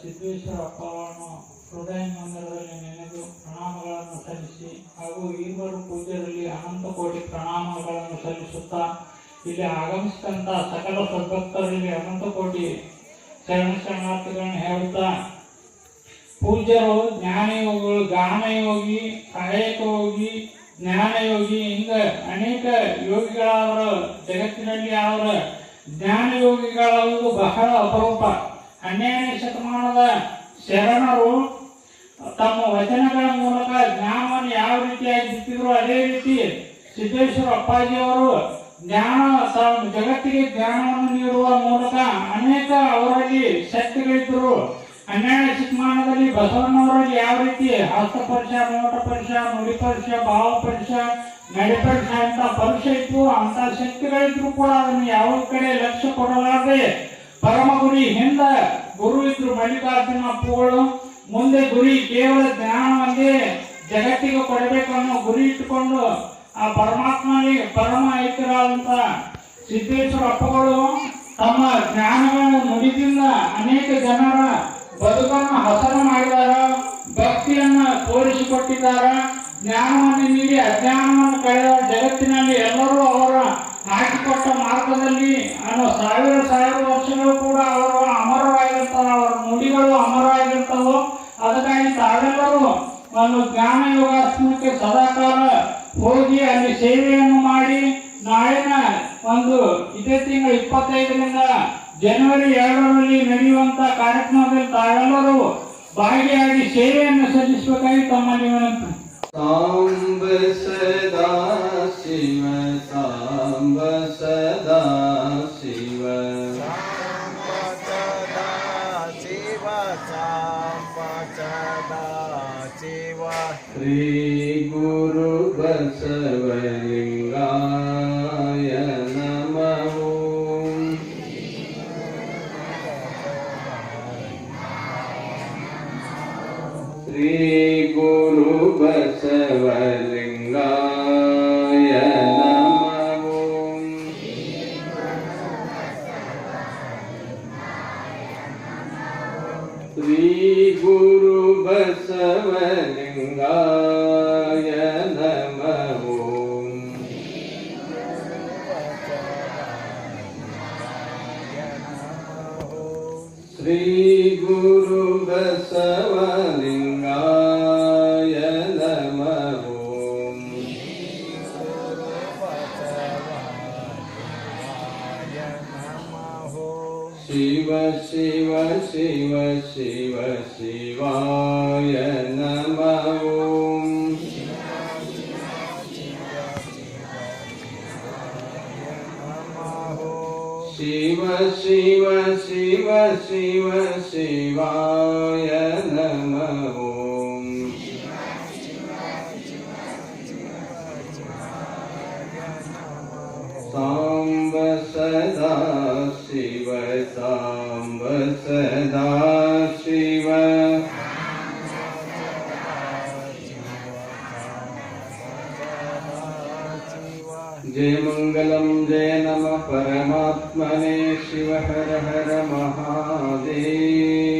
ಸಿದ್ದೇಶ್ವರ ಅಪ್ಪವನ್ನು ಹೃದಯ ಮಂದಿರದಲ್ಲಿ ನೆನೆದು ಪ್ರಣಾಮಗಳನ್ನು ಸಲ್ಲಿಸಿ ಹಾಗೂ ಈರುವರು ಪೂಜ್ಯರಲ್ಲಿ ಅನಂತ ಕೋಟಿ ಪ್ರಣಾಮಗಳನ್ನು ಸಲ್ಲಿಸುತ್ತಾ ಇಲ್ಲಿ ಆಗಮಿಸಿದಂಥ ಸಕಲ ಸದ್ಭಕ್ತರಲ್ಲಿ ಅನಂತ ಕೋಟಿ ಶರಣ ಶರಣಾರ್ಥಿಗಳನ್ನು ಹೇಳುತ್ತಾ, ಪೂಜ್ಯರು ಜ್ಞಾನಯೋಗಿಗಳು, ಗಾನಯೋಗಿ, ಸಹಾಯಕಯೋಗಿ, ಜ್ಞಾನಯೋಗಿ, ಹಿಂಗ ಅನೇಕ ಯೋಗಿಗಳವರ ಜಗತ್ತಿನಲ್ಲಿ ಅವರ ಜ್ಞಾನಯೋಗಿಗಳಲ್ಲೂ ಬಹಳ ಅಪರೂಪ. ಹನ್ನೆರಡನೇ ಶತಮಾನದ ಶರಣರು ತಮ್ಮ ವಚನಗಳ ಮೂಲಕ ಜ್ಞಾನವನ್ನು ಯಾವ ರೀತಿಯಾಗಿ ಸಿಕ್ಕಿದ್ರು, ಅದೇ ರೀತಿ ಸಿದ್ದೇಶ್ವರ ಅಪ್ಪಾಜಿಯವರು ಜ್ಞಾನ, ತಾವು ಜಗತ್ತಿಗೆ ಜ್ಞಾನವನ್ನು ನೀಡುವ ಮೂಲಕ ಅನೇಕ ಅವರಲ್ಲಿ ಶಕ್ತಿಗಳಿದ್ದರು. ಹನ್ನೆರಡು ಶತಮಾನದಲ್ಲಿ ಬಸವಣ್ಣವರಲ್ಲಿ ಯಾವ ರೀತಿ ಹಸ್ತಪರ್ಶ ನೋಟ ಪರ್ಶ ನುಡಿ ಪರ್ಶ ಭಾವ ಪರ್ಶ ನಡೆ ಪರ್ಶ ಅಂತ ಪರ್ಶ ಇತ್ತು ಅಂತ ಶಕ್ತಿಗಳಿದ್ರು ಕೂಡ ಅದನ್ನು ಯಾವ ಕಡೆ ಲಕ್ಷ್ಯ ಕೊಡಲಾರದೆ ಪರಮ ಗುರಿ ಹಿಂದ ಗುರು ಇದ್ರು ಮಲ್ಲಿಕಾರ್ಜುನ ಅಪ್ಪುಗಳು, ಮುಂದೆ ಗುರಿ ಕೇವಲ ಜ್ಞಾನವನ್ನೇ ಜಗತ್ತಿಗೆ ಕೊಡಬೇಕು ಅನ್ನೋ ಗುರಿ ಇಟ್ಟುಕೊಂಡು ಆ ಪರಮಾತ್ಮನಿಗೆ ಪರಮ ಐಕ್ಯರಾದಂತ ಸಿದ್ದೇಶ್ವರ ಅಪ್ಪಗಳು ತಮ್ಮ ಜ್ಞಾನವನ್ನು ನುಡಿದಿಂದ ಅನೇಕ ಜನರ ಬದುಕನ್ನು ಹಸನ ಮಾಡಿದಾರ ಭಕ್ತಿಯನ್ನ ತೋರಿಸಿಕೊಟ್ಟಿದ್ದಾರೆ, ಜ್ಞಾನವನ್ನು ನೀಡಿ ಅಜ್ಞಾನವನ್ನು ಕಳೆದ ಜಗತ್ತಿನಲ್ಲಿ ಎಲ್ಲರೂ ಅವರ ಹಾಕಿಕೊಟ್ಟ ಮಾರ್ಗದಲ್ಲಿ ಅನ್ನೋ ಸಾವಿರ ಸಾವಿರ ವರ್ಷಗಳು ಕೂಡ ಅವರು ಅಮರವಾಗಿರ್ತಾರೆ ಅವರ ನುಡಿಗಳು ಅಮರವಾಗಿರ್ತಾವ ಅದಕ್ಕಾಗಿ ತಾವೆಲ್ಲರೂ ಒಂದು ಜ್ಞಾನ ಯೋಗಾಸನಕ್ಕೆ ಸದಾಕಾಲ ಹೋಗಿ ಅಲ್ಲಿ ಸೇವೆಯನ್ನು ಮಾಡಿ, ನಾಳಿನ ಒಂದು ಇದೇ ತಿಂಗಳ ಇಪ್ಪತ್ತೈದರಿಂದ ಜನವರಿ ಎರಡರಲ್ಲಿ ನಡೆಯುವಂತ ಕಾರ್ಯಕ್ರಮದಲ್ಲಿ ತಾವೆಲ್ಲರೂ ಭಾಗಿಯಾಗಿ ಸೇವೆಯನ್ನು ಸಲ್ಲಿಸಬೇಕಾಗಿ ತಮ್ಮಲ್ಲಿ ವಿನಂತಿ. राम सदा शिव श्री गुरु बसवलिंगाय नमः श्री गुरु बसव श्रीगुरुबसवलिङ्गाय नमो। श्रीगुरुबसवलिङ्ग शिव शिव शिव शिव शिवाय नमः ॐ शिव शिव शिव शिव शिवाय नमः ॐ साम्ब सदा शिव सांब सदा शिव। जय मङ्गलं जय नम परमात्मने शिव हर हर महादेव।